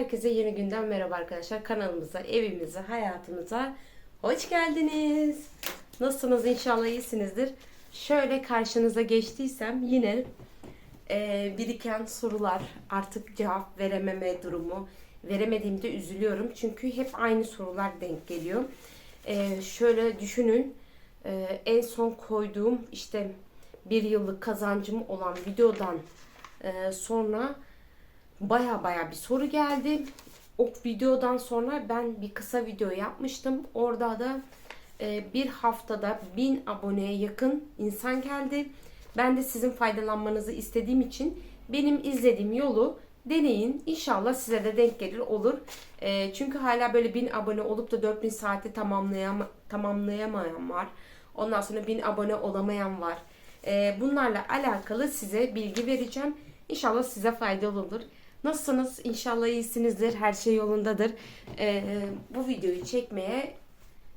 Herkese yeni günden merhaba arkadaşlar. Kanalımıza, evimize, hayatımıza hoş geldiniz. Nasılsınız? İnşallah iyisinizdir. Şöyle karşınıza geçtiysem yine e, biriken sorular, artık cevap verememe durumu. Veremediğimde üzülüyorum. Çünkü hep aynı sorular denk geliyor. E, şöyle düşünün. E, en son koyduğum işte bir yıllık kazancım olan videodan e, sonra baya baya bir soru geldi. O videodan sonra ben bir kısa video yapmıştım. Orada da e, bir haftada bin aboneye yakın insan geldi. Ben de sizin faydalanmanızı istediğim için benim izlediğim yolu deneyin. İnşallah size de denk gelir olur. E, çünkü hala böyle bin abone olup da 4000 saati tamamlayam tamamlayamayan var. Ondan sonra bin abone olamayan var. E, bunlarla alakalı size bilgi vereceğim. İnşallah size faydalı olur. Nasılsınız? İnşallah iyisinizdir. Her şey yolundadır. Ee, bu videoyu çekmeye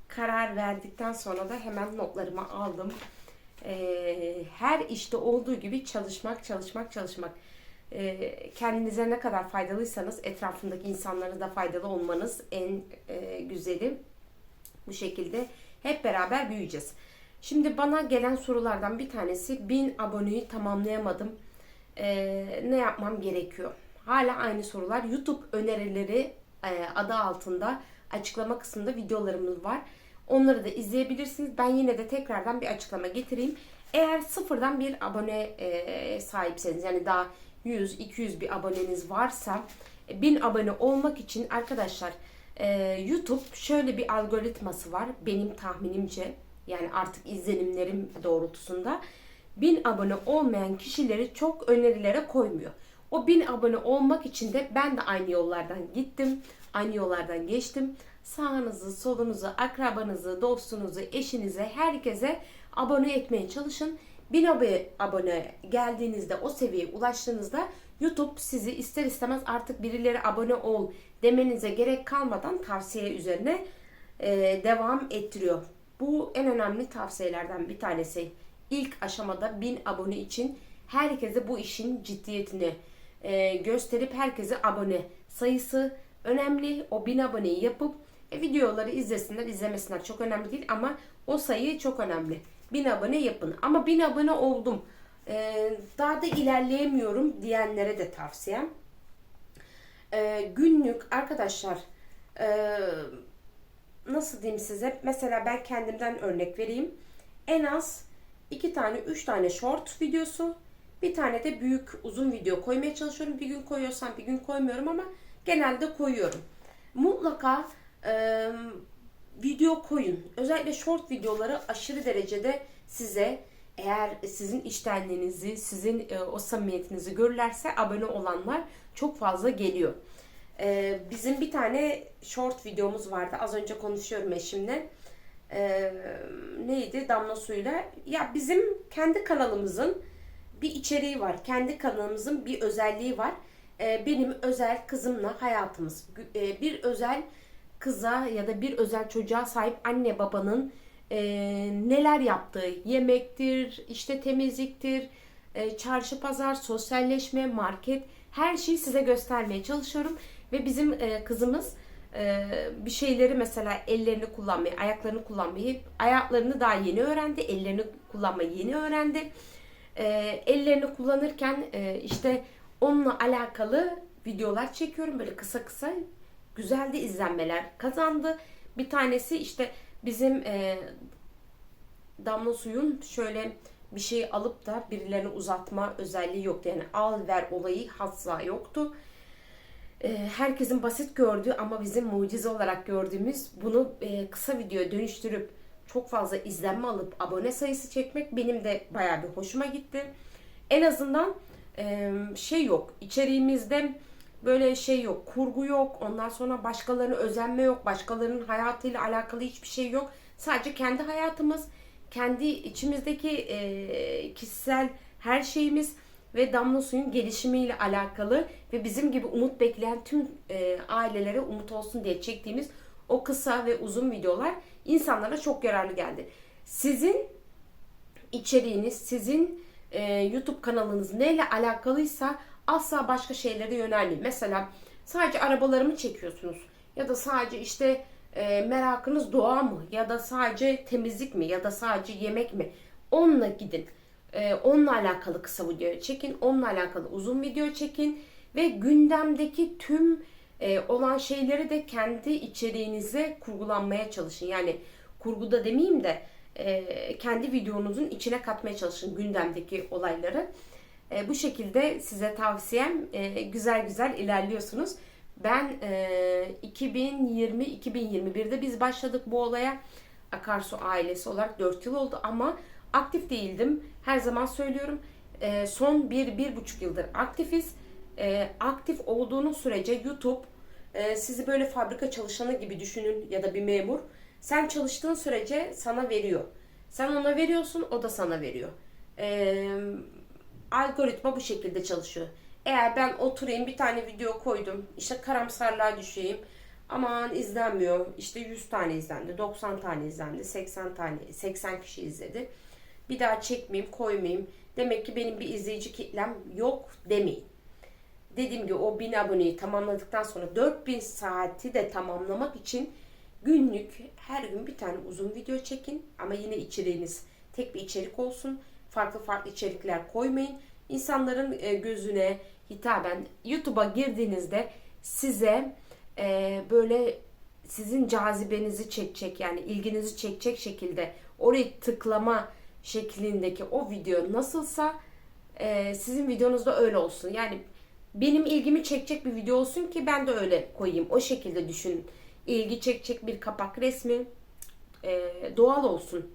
karar verdikten sonra da hemen notlarımı aldım. Ee, her işte olduğu gibi çalışmak, çalışmak, çalışmak. Ee, kendinize ne kadar faydalıysanız etrafındaki insanlara da faydalı olmanız en e, güzeli. Bu şekilde hep beraber büyüyeceğiz. Şimdi bana gelen sorulardan bir tanesi 1000 aboneyi tamamlayamadım. Ee, ne yapmam gerekiyor? Hala aynı sorular. YouTube önerileri e, adı altında açıklama kısmında videolarımız var. Onları da izleyebilirsiniz. Ben yine de tekrardan bir açıklama getireyim. Eğer sıfırdan bir abone e, sahipseniz yani daha 100-200 bir aboneniz varsa 1000 abone olmak için arkadaşlar e, YouTube şöyle bir algoritması var benim tahminimce yani artık izlenimlerim doğrultusunda 1000 abone olmayan kişileri çok önerilere koymuyor. O 1000 abone olmak için de ben de aynı yollardan gittim. Aynı yollardan geçtim. Sağınızı, solunuzu, akrabanızı, dostunuzu, eşinize, herkese abone etmeye çalışın. 1000 abone, geldiğinizde, o seviyeye ulaştığınızda YouTube sizi ister istemez artık birileri abone ol demenize gerek kalmadan tavsiye üzerine e, devam ettiriyor. Bu en önemli tavsiyelerden bir tanesi. İlk aşamada 1000 abone için herkese bu işin ciddiyetini e, gösterip herkese abone sayısı önemli. O 1000 aboneyi yapıp e, videoları izlesinler, izlemesinler çok önemli değil ama o sayı çok önemli. 1000 abone yapın. Ama 1000 abone oldum. E, daha da ilerleyemiyorum diyenlere de tavsiyem. E, günlük arkadaşlar e, nasıl diyeyim size? Mesela ben kendimden örnek vereyim. En az 2 tane 3 tane short videosu bir tane de büyük uzun video koymaya çalışıyorum. Bir gün koyuyorsam bir gün koymuyorum ama genelde koyuyorum. Mutlaka e, video koyun. Özellikle short videoları aşırı derecede size eğer sizin iştenliğinizi, sizin e, o samimiyetinizi görürlerse abone olanlar çok fazla geliyor. E, bizim bir tane short videomuz vardı. Az önce konuşuyorum eşimle. E, neydi? Damla suyla. Ya bizim kendi kanalımızın bir içeriği var. Kendi kanalımızın bir özelliği var. Ee, benim özel kızımla hayatımız. Ee, bir özel kıza ya da bir özel çocuğa sahip anne babanın e, neler yaptığı yemektir, işte temizliktir, e, çarşı pazar, sosyalleşme, market her şeyi size göstermeye çalışıyorum. Ve bizim e, kızımız bir şeyleri mesela ellerini kullanmayı, ayaklarını kullanmayı, ayaklarını daha yeni öğrendi, ellerini kullanmayı yeni öğrendi e, ellerini kullanırken e, işte onunla alakalı videolar çekiyorum böyle kısa kısa güzel de izlenmeler kazandı. Bir tanesi işte bizim e, damla suyun şöyle bir şey alıp da birilerine uzatma özelliği yoktu. Yani al ver olayı asla yoktu. E, herkesin basit gördüğü ama bizim mucize olarak gördüğümüz bunu e, kısa videoya dönüştürüp çok fazla izlenme alıp abone sayısı çekmek benim de bayağı bir hoşuma gitti. En azından şey yok. içeriğimizde böyle şey yok. Kurgu yok. Ondan sonra başkalarına özenme yok. Başkalarının hayatıyla alakalı hiçbir şey yok. Sadece kendi hayatımız, kendi içimizdeki kişisel her şeyimiz ve Damla Suyun gelişimiyle alakalı ve bizim gibi umut bekleyen tüm ailelere umut olsun diye çektiğimiz o kısa ve uzun videolar insanlara çok yararlı geldi. Sizin içeriğiniz, sizin e, YouTube kanalınız neyle alakalıysa asla başka şeylere yönelmeyin. Mesela sadece arabalarımı çekiyorsunuz ya da sadece işte e, merakınız doğa mı ya da sadece temizlik mi ya da sadece yemek mi onunla gidin. E, onunla alakalı kısa video çekin, onunla alakalı uzun video çekin ve gündemdeki tüm e, olan şeyleri de kendi içeriğinize kurgulanmaya çalışın. Yani kurguda demeyeyim de e, kendi videonuzun içine katmaya çalışın gündemdeki olayları. E, bu şekilde size tavsiyem e, güzel güzel ilerliyorsunuz. Ben e, 2020-2021'de biz başladık bu olaya. Akarsu ailesi olarak 4 yıl oldu ama aktif değildim. Her zaman söylüyorum. E, son 1-1,5 yıldır aktifiz. Aktif olduğunuz sürece YouTube e, sizi böyle fabrika çalışanı gibi düşünün ya da bir memur. Sen çalıştığın sürece sana veriyor. Sen ona veriyorsun, o da sana veriyor. E, algoritma bu şekilde çalışıyor. Eğer ben oturayım bir tane video koydum, işte karamsarlığa düşeyim. Aman izlenmiyor. İşte 100 tane izlendi, 90 tane izlendi, 80 tane, 80 kişi izledi. Bir daha çekmeyeyim, koymayayım. Demek ki benim bir izleyici kitlem yok demeyin. Dediğim gibi o 1000 aboneyi tamamladıktan sonra 4000 saati de tamamlamak için günlük her gün bir tane uzun video çekin ama yine içeriğiniz tek bir içerik olsun. Farklı farklı içerikler koymayın. İnsanların e, gözüne hitaben YouTube'a girdiğinizde size e, böyle sizin cazibenizi çekecek yani ilginizi çekecek şekilde orayı tıklama şeklindeki o video nasılsa e, sizin videonuzda öyle olsun. Yani benim ilgimi çekecek bir video olsun ki ben de öyle koyayım. O şekilde düşünün. İlgi çekecek bir kapak resmi e, doğal olsun.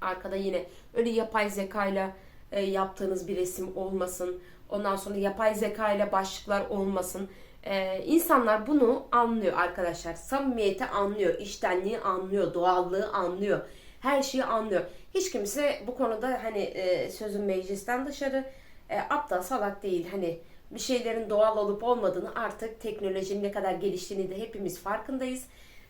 Arkada yine öyle yapay zekayla e, yaptığınız bir resim olmasın. Ondan sonra yapay zekayla başlıklar olmasın. E, insanlar bunu anlıyor arkadaşlar. Samimiyeti anlıyor, iştenliği anlıyor, doğallığı anlıyor. Her şeyi anlıyor. Hiç kimse bu konuda hani e, sözün meclisten dışarı e, aptal salak değil. Hani bir şeylerin doğal olup olmadığını artık teknolojinin ne kadar geliştiğini de hepimiz farkındayız.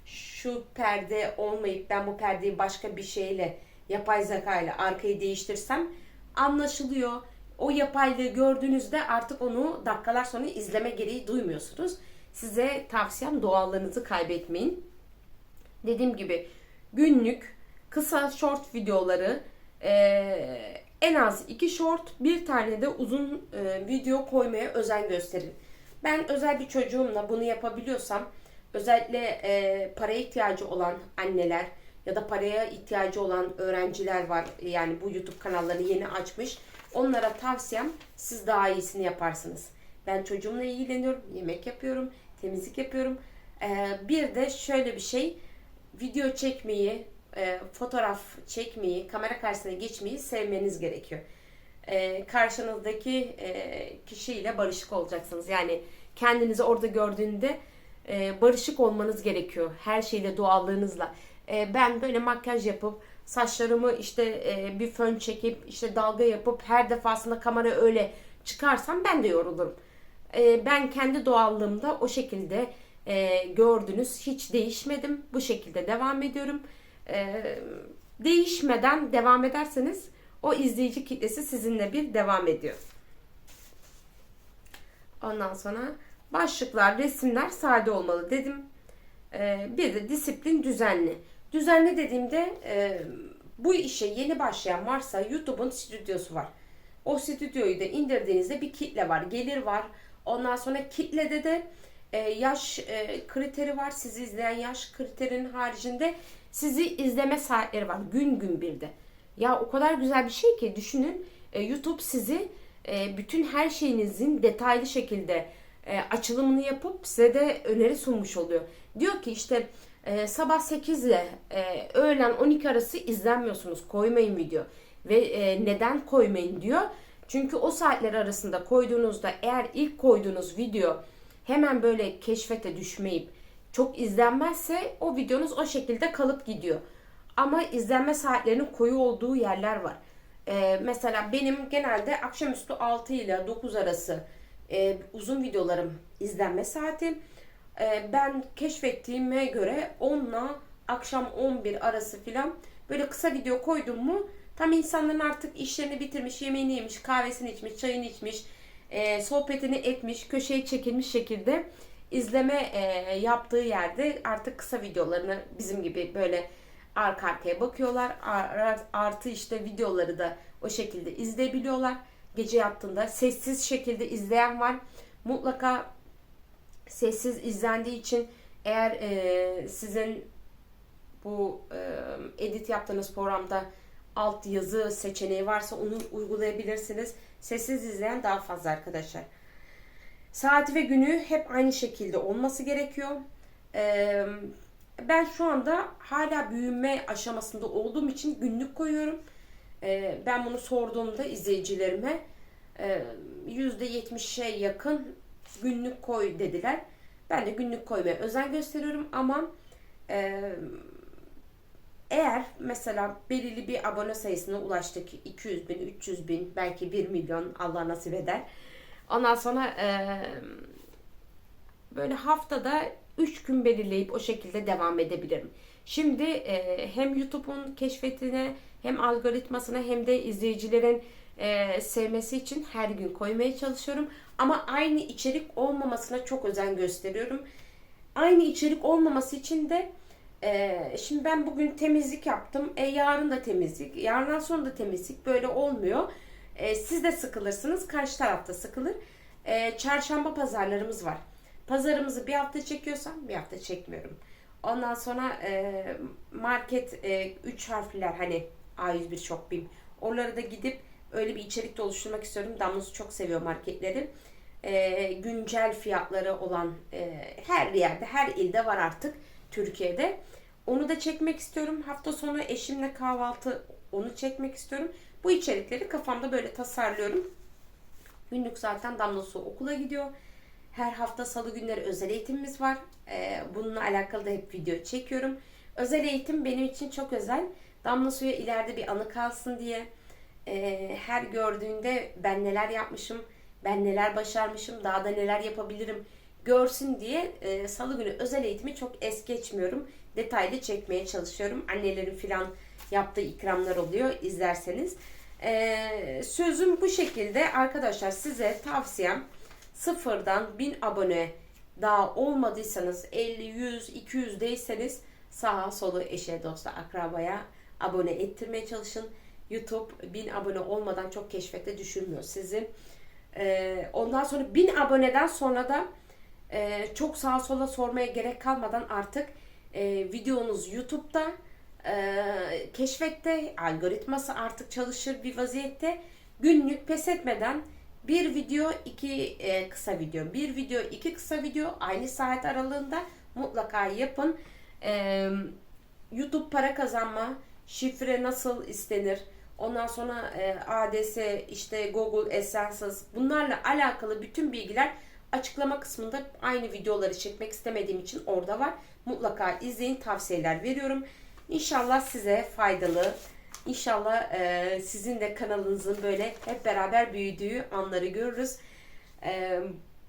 Şu perde olmayıp ben bu perdeyi başka bir şeyle yapay zeka ile arkayı değiştirsem anlaşılıyor. O yapaylığı gördüğünüzde artık onu dakikalar sonra izleme gereği duymuyorsunuz. Size tavsiyem doğallığınızı kaybetmeyin. Dediğim gibi günlük kısa short videoları en az iki short, bir tane de uzun e, video koymaya özen gösterin. Ben özel bir çocuğumla bunu yapabiliyorsam özellikle e, paraya ihtiyacı olan anneler ya da paraya ihtiyacı olan öğrenciler var. Yani bu YouTube kanallarını yeni açmış. Onlara tavsiyem siz daha iyisini yaparsınız. Ben çocuğumla ilgileniyorum, yemek yapıyorum, temizlik yapıyorum. E, bir de şöyle bir şey, video çekmeyi, e, fotoğraf çekmeyi, kamera karşısına geçmeyi sevmeniz gerekiyor. E, karşınızdaki e, kişiyle barışık olacaksınız. Yani kendinizi orada gördüğünde e, barışık olmanız gerekiyor. Her şeyle, doğallığınızla. E, ben böyle makyaj yapıp, saçlarımı işte e, bir fön çekip, işte dalga yapıp her defasında kamera öyle çıkarsam ben de yorulurum. E, ben kendi doğallığımda o şekilde e, gördünüz. Hiç değişmedim. Bu şekilde devam ediyorum e, değişmeden devam ederseniz o izleyici kitlesi sizinle bir devam ediyor. Ondan sonra başlıklar, resimler sade olmalı dedim. E, bir de disiplin düzenli. Düzenli dediğimde e, bu işe yeni başlayan varsa YouTube'un stüdyosu var. O stüdyoyu da indirdiğinizde bir kitle var, gelir var. Ondan sonra kitlede de e, yaş e, kriteri var. Sizi izleyen yaş kriterinin haricinde sizi izleme saatleri var. Gün gün bir de. Ya o kadar güzel bir şey ki düşünün e, YouTube sizi e, bütün her şeyinizin detaylı şekilde e, açılımını yapıp size de öneri sunmuş oluyor. Diyor ki işte e, sabah 8 ile e, öğlen 12 arası izlenmiyorsunuz. Koymayın video. Ve e, neden koymayın diyor. Çünkü o saatler arasında koyduğunuzda eğer ilk koyduğunuz video hemen böyle keşfete düşmeyip çok izlenmezse o videonuz o şekilde kalıp gidiyor. Ama izlenme saatlerinin koyu olduğu yerler var. Ee, mesela benim genelde akşamüstü 6 ile 9 arası e, uzun videolarım izlenme saati. E, ben keşfettiğime göre 10 ile akşam 11 arası filan böyle kısa video koydum mu tam insanların artık işlerini bitirmiş, yemeğini yemiş, kahvesini içmiş, çayını içmiş, e, sohbetini etmiş, köşeye çekilmiş şekilde izleme e, yaptığı yerde artık kısa videolarını bizim gibi böyle arka arkaya bakıyorlar. Ar- Artı işte videoları da o şekilde izleyebiliyorlar. Gece yattığında sessiz şekilde izleyen var. Mutlaka sessiz izlendiği için eğer e, sizin bu e, edit yaptığınız programda alt yazı seçeneği varsa onu uygulayabilirsiniz. Sessiz izleyen daha fazla arkadaşlar. Saati ve günü hep aynı şekilde olması gerekiyor. Ben şu anda hala büyüme aşamasında olduğum için günlük koyuyorum. Ben bunu sorduğumda izleyicilerime e, %70'e yakın günlük koy dediler. Ben de günlük koymaya özen gösteriyorum ama eğer mesela belirli bir abone sayısına ulaştık 200 bin, 300 bin, belki 1 milyon Allah nasip eder. Ondan sonra e, böyle haftada 3 gün belirleyip o şekilde devam edebilirim. Şimdi e, hem YouTube'un keşfetine hem algoritmasına hem de izleyicilerin e, sevmesi için her gün koymaya çalışıyorum. Ama aynı içerik olmamasına çok özen gösteriyorum. Aynı içerik olmaması için de ee, şimdi ben bugün temizlik yaptım. E, yarın da temizlik. Yarından sonra da temizlik. Böyle olmuyor. E, siz de sıkılırsınız. Karşı tarafta sıkılır. E, çarşamba pazarlarımız var. Pazarımızı bir hafta çekiyorsam bir hafta çekmiyorum. Ondan sonra e, market 3 harfliler hani A101 çok bim. Oralara da gidip öyle bir içerik de oluşturmak istiyorum. Damlası çok seviyor marketleri. E, güncel fiyatları olan e, her yerde, her ilde var artık Türkiye'de. Onu da çekmek istiyorum. Hafta sonu eşimle kahvaltı onu çekmek istiyorum. Bu içerikleri kafamda böyle tasarlıyorum. Günlük zaten Damla Su okula gidiyor. Her hafta salı günleri özel eğitimimiz var. Ee, bununla alakalı da hep video çekiyorum. Özel eğitim benim için çok özel. Damla Su'ya ileride bir anı kalsın diye. Ee, her gördüğünde ben neler yapmışım, ben neler başarmışım, daha da neler yapabilirim görsün diye e, salı günü özel eğitimi çok es geçmiyorum. Detaylı çekmeye çalışıyorum. Annelerin filan yaptığı ikramlar oluyor izlerseniz. E, sözüm bu şekilde arkadaşlar size tavsiyem sıfırdan 1000 abone daha olmadıysanız 50, 100, 200 değilseniz sağa solu eşe dosta akrabaya abone ettirmeye çalışın. YouTube 1000 abone olmadan çok keşfette düşürmüyor sizi. Ee, ondan sonra 1000 aboneden sonra da e, çok sağa sola sormaya gerek kalmadan artık e, videonuz YouTube'da e, keşfette algoritması artık çalışır bir vaziyette günlük pes etmeden bir video iki e, kısa video bir video iki kısa video aynı saat aralığında mutlaka yapın. E, YouTube para kazanma şifre nasıl istenir ondan sonra e, ADS işte Google AdSense bunlarla alakalı bütün bilgiler Açıklama kısmında aynı videoları çekmek istemediğim için orada var. Mutlaka izleyin tavsiyeler veriyorum. İnşallah size faydalı, İnşallah e, sizin de kanalınızın böyle hep beraber büyüdüğü anları görürüz. E,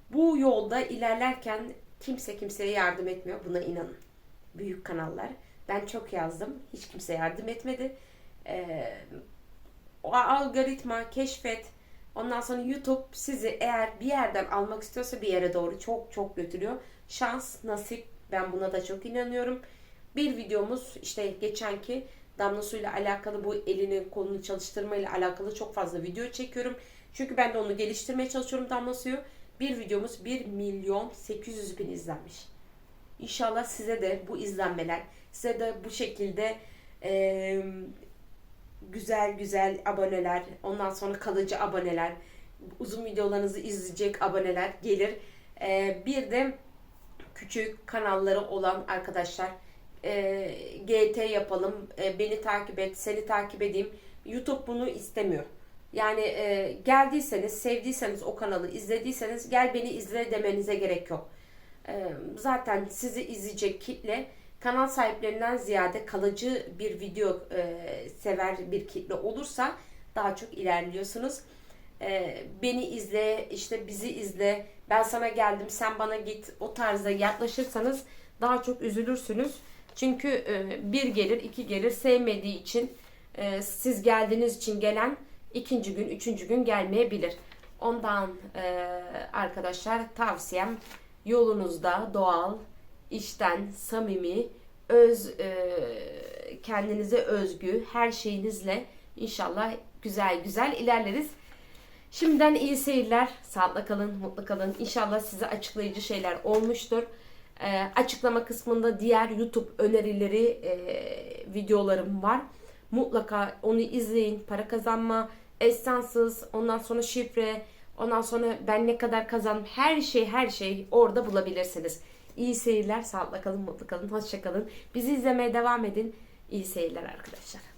bu yolda ilerlerken kimse kimseye yardım etmiyor. Buna inanın. Büyük kanallar. Ben çok yazdım. Hiç kimse yardım etmedi. E, o algoritma, keşfet, Ondan sonra YouTube sizi eğer bir yerden almak istiyorsa bir yere doğru çok çok götürüyor. Şans, nasip ben buna da çok inanıyorum. Bir videomuz işte geçenki damla suyla alakalı bu elini kolunu çalıştırma ile alakalı çok fazla video çekiyorum. Çünkü ben de onu geliştirmeye çalışıyorum damla suyu. Bir videomuz 1 milyon 800 bin izlenmiş. İnşallah size de bu izlenmeler, size de bu şekilde e, güzel güzel aboneler, ondan sonra kalıcı aboneler, uzun videolarınızı izleyecek aboneler gelir. Ee, bir de küçük kanalları olan arkadaşlar e, GT yapalım, e, beni takip et, seni takip edeyim. YouTube bunu istemiyor. Yani e, geldiyseniz, sevdiyseniz o kanalı izlediyseniz gel beni izle demenize gerek yok. E, zaten sizi izleyecek kitle kanal sahiplerinden ziyade kalıcı bir video e, sever bir kitle olursa daha çok ilerliyorsunuz. E, beni izle, işte bizi izle, ben sana geldim, sen bana git o tarzda yaklaşırsanız daha çok üzülürsünüz. Çünkü e, bir gelir, iki gelir sevmediği için e, siz geldiğiniz için gelen ikinci gün, üçüncü gün gelmeyebilir. Ondan e, arkadaşlar tavsiyem yolunuzda doğal, işten samimi, öz kendinize özgü her şeyinizle inşallah güzel güzel ilerleriz. Şimdiden iyi seyirler. Sağlıkla kalın, mutlu kalın. İnşallah size açıklayıcı şeyler olmuştur. Ee, açıklama kısmında diğer YouTube önerileri e, videolarım var. Mutlaka onu izleyin. Para kazanma, esansız, ondan sonra şifre, ondan sonra ben ne kadar kazandım her şey her şey orada bulabilirsiniz. İyi seyirler, sağlıkla kalın, mutlu kalın, hoşça kalın. Bizi izlemeye devam edin. İyi seyirler arkadaşlar.